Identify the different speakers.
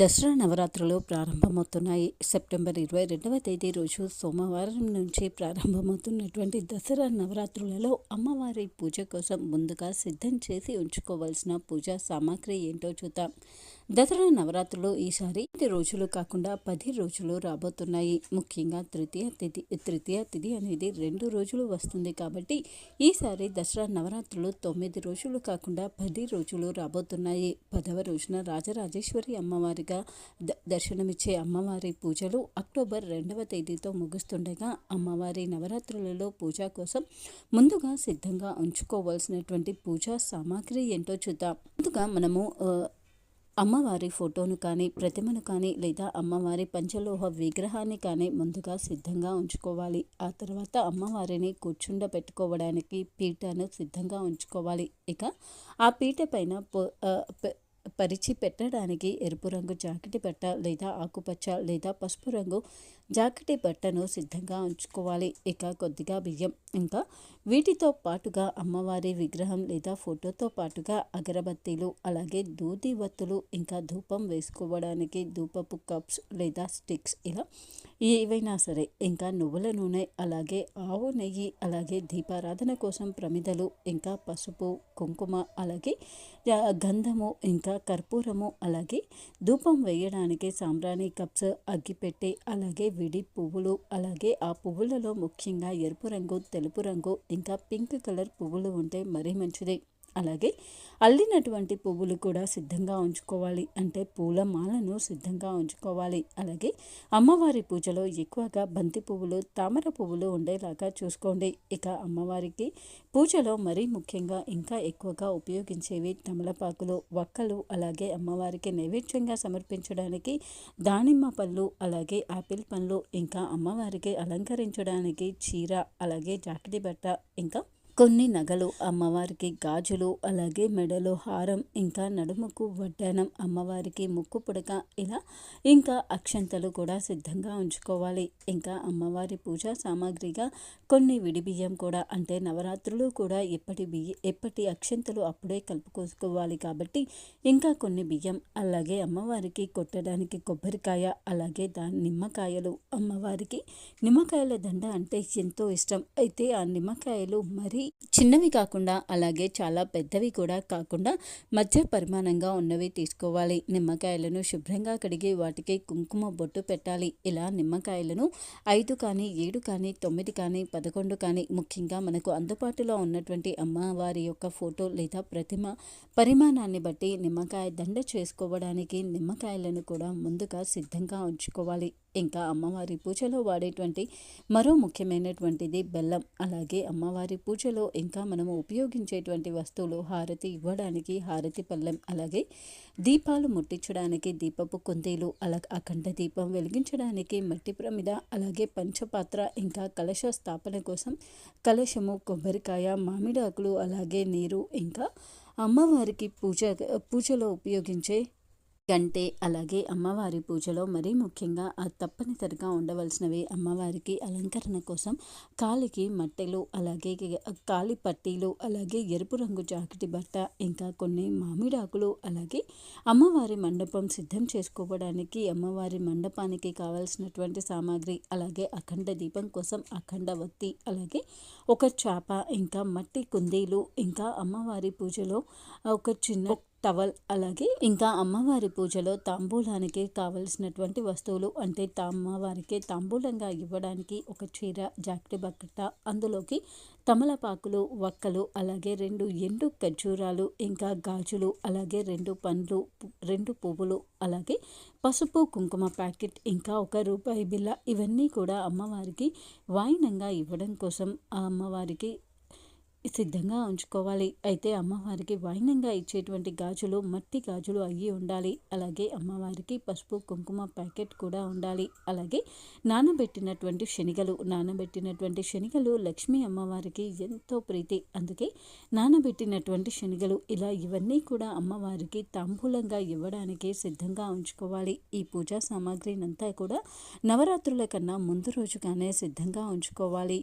Speaker 1: దసరా నవరాత్రులు ప్రారంభమవుతున్నాయి. సెప్టెంబర్ ఇరవై రెండవ తేదీ రోజు సోమవారం నుంచి ప్రారంభమవుతున్నటువంటి దసరా నవరాత్రులలో అమ్మవారి పూజ కోసం ముందుగా సిద్ధం చేసి ఉంచుకోవాల్సిన పూజా సామాగ్రి ఏంటో చూద్దాం. దసరా నవరాత్రులు ఈసారి ఐదు రోజులు కాకుండా పది రోజులు రాబోతున్నాయి. ముఖ్యంగా తృతీయ తిథి తృతీయ తిథి అనేది రెండు రోజులు వస్తుంది కాబట్టి ఈసారి దసరా నవరాత్రులు తొమ్మిది రోజులు కాకుండా పది రోజులు రాబోతున్నాయి. పదవ రోజున రాజరాజేశ్వరి అమ్మవారిగా ద దర్శనమిచ్చే అమ్మవారి పూజలు అక్టోబర్ రెండవ తేదీతో ముగుస్తుండగా అమ్మవారి నవరాత్రులలో పూజ కోసం ముందుగా సిద్ధంగా ఉంచుకోవాల్సినటువంటి పూజా సామాగ్రి ఏంటో చూద్దాం. ముందుగా మనము అమ్మవారి ఫోటోను కానీ ప్రతిమను కానీ లేదా అమ్మవారి పంచలోహ విగ్రహాన్ని కానీ ముందుగా సిద్ధంగా ఉంచుకోవాలి. ఆ తర్వాత అమ్మవారిని కూర్చుండబెట్టుకోవడానికి పీటను సిద్ధంగా ఉంచుకోవాలి. ఇక ఆ పీట పైన పరిచి పెట్టడానికి ఎరుపు రంగు జాకెట్ పెట్ట లేదా ఆకుపచ్చ లేదా పసుపు రంగు జాకెట్ బట్టను సిద్ధంగా ఉంచుకోవాలి. ఇక కొద్దిగా బియ్యం ఇంకా వీటితో పాటుగా అమ్మవారి విగ్రహం లేదా ఫోటోతో పాటుగా అగరబత్తీలు అలాగే దూది వత్తులు ఇంకా ధూపం వేసుకోవడానికి ధూపపు కప్స్ లేదా స్టిక్స్ ఇలా ఏవైనా సరే ఇంకా నువ్వుల నూనె అలాగే ఆవు నెయ్యి అలాగే దీపారాధన కోసం ప్రమిదలు ఇంకా పసుపు కుంకుమ అలాగే గంధము ఇంకా కర్పూరము అలాగే ధూపం వేయడానికి సాంబ్రాణి కప్స్ అగ్గిపెట్టి అలాగే విడి పువ్వులు. అలాగే ఆ పువ్వులలో ముఖ్యంగా ఎరుపు రంగు తెలుపు రంగు ఇంకా పింక్ కలర్ పువ్వులు ఉంటే మరీ మంచిది. అలాగే అల్లినటువంటి పువ్వులు కూడా సిద్ధంగా ఉంచుకోవాలి. అంటే పూల మాలను సిద్ధంగా ఉంచుకోవాలి. అలాగే అమ్మవారి పూజలో ఎక్కువగా బంతి పువ్వులు తామర పువ్వులు ఉండేలాగా చూసుకోండి. ఇక అమ్మవారికి పూజలో మరీ ముఖ్యంగా ఇంకా ఎక్కువగా ఉపయోగించేవి తమలపాకులు వక్కలు అలాగే అమ్మవారికి నైవేద్యంగా సమర్పించడానికి దానిమ్మ పళ్ళు అలాగే ఆపిల్ పండ్లు ఇంకా అమ్మవారికి అలంకరించడానికి చీర అలాగే జాకిడి బట్ట ఇంకా కొన్ని నగలు అమ్మవారికి గాజులు అలాగే మెడలో హారం ఇంకా నడుముకు వడ్డానం అమ్మవారికి ముక్కు పుడక ఇలా ఇంకా అక్షంతలు కూడా సిద్ధంగా ఉంచుకోవాలి. ఇంకా అమ్మవారి పూజా సామాగ్రిగా కొన్ని విడి బియ్యం కూడా అంటే నవరాత్రులు కూడా ఎప్పటి బియ్య ఎప్పటి అక్షంతలు అప్పుడే కలుపుకోసుకోవాలి కాబట్టి ఇంకా కొన్ని బియ్యం అలాగే అమ్మవారికి కొట్టడానికి కొబ్బరికాయ అలాగే దాని నిమ్మకాయలు. అమ్మవారికి నిమ్మకాయల దండ అంటే ఎంతో ఇష్టం. అయితే ఆ నిమ్మకాయలు మరీ చిన్నవి కాకుండా అలాగే చాలా పెద్దవి కూడా కాకుండా మధ్య పరిమాణంగా ఉన్నవి తీసుకోవాలి. నిమ్మకాయలను శుభ్రంగా కడిగి వాటికి కుంకుమ బొట్టు పెట్టాలి. ఇలా నిమ్మకాయలను ఐదు కానీ ఏడు కానీ తొమ్మిది కానీ పదకొండు కానీ ముఖ్యంగా మనకు అందుబాటులో ఉన్నటువంటి అమ్మవారి యొక్క ఫోటో లేదా ప్రతిమ పరిమాణాన్ని బట్టి నిమ్మకాయ దండ చేసుకోవడానికి నిమ్మకాయలను కూడా ముందుగా సిద్ధంగా ఉంచుకోవాలి. ఇంకా అమ్మవారి పూజలో వాడేటువంటి మరో ముఖ్యమైనటువంటిది బెల్లం. అలాగే అమ్మవారి పూజలో ఇంకా మనము ఉపయోగించేటువంటి వస్తువులు హారతి ఇవ్వడానికి హారతి పళ్ళెం అలాగే దీపాలు ముట్టించడానికి దీపపు కుందీలు అలా అఖండ దీపం వెలిగించడానికి మట్టి ప్రమిద అలాగే పంచపాత్ర ఇంకా కలశ స్థాపన కోసం కలశము కొబ్బరికాయ మామిడాకులు అలాగే నీరు ఇంకా అమ్మవారికి పూజ పూజలో ఉపయోగించే గంటే అలాగే అమ్మవారి పూజలో మరీ ముఖ్యంగా తప్పనిసరిగా ఉండవలసినవి అమ్మవారికి అలంకరణ కోసం కాలికి మట్టెలు అలాగే కాలి పట్టీలు అలాగే ఎరుపు రంగు జాకెట్ బట్ట ఇంకా కొన్ని మామిడాకులు అలాగే అమ్మవారి మండపం సిద్ధం చేసుకోవడానికి అమ్మవారి మండపానికి కావలసినటువంటి సామాగ్రి అలాగే అఖండ దీపం కోసం అఖండ వత్తి అలాగే ఒక చాప ఇంకా మట్టి కుందీలు ఇంకా అమ్మవారి పూజలో ఒక చిన్న టవల్ అలాగే ఇంకా అమ్మవారి పూజలో తాంబూలానికి కావలసినటువంటి వస్తువులు అంటే అమ్మవారికి తాంబూలంగా ఇవ్వడానికి ఒక చీర జాకెట్ బకెట అందులోకి తమలపాకులు వక్కలు అలాగే రెండు ఎండు ఖర్జూరాలు ఇంకా గాజులు అలాగే రెండు పండ్లు రెండు పువ్వులు అలాగే పసుపు కుంకుమ ప్యాకెట్ ఇంకా ఒక రూపాయి బిల్ల ఇవన్నీ కూడా అమ్మవారికి వాయినంగా ఇవ్వడం కోసం ఆ అమ్మవారికి సిద్ధంగా ఉంచుకోవాలి. అయితే అమ్మవారికి వైనంగా ఇచ్చేటువంటి గాజులు మట్టి గాజులు అయ్యి ఉండాలి. అలాగే అమ్మవారికి పసుపు కుంకుమ ప్యాకెట్ కూడా ఉండాలి. అలాగే నానబెట్టినటువంటి శనిగలు నానబెట్టినటువంటి శనిగలు లక్ష్మీ అమ్మవారికి ఎంతో ప్రీతి. అందుకే నానబెట్టినటువంటి శనిగలు ఇలా ఇవన్నీ కూడా అమ్మవారికి తాంబూలంగా ఇవ్వడానికి సిద్ధంగా ఉంచుకోవాలి. ఈ పూజా సామాగ్రినంతా కూడా నవరాత్రుల కన్నా ముందు రోజుగానే సిద్ధంగా ఉంచుకోవాలి.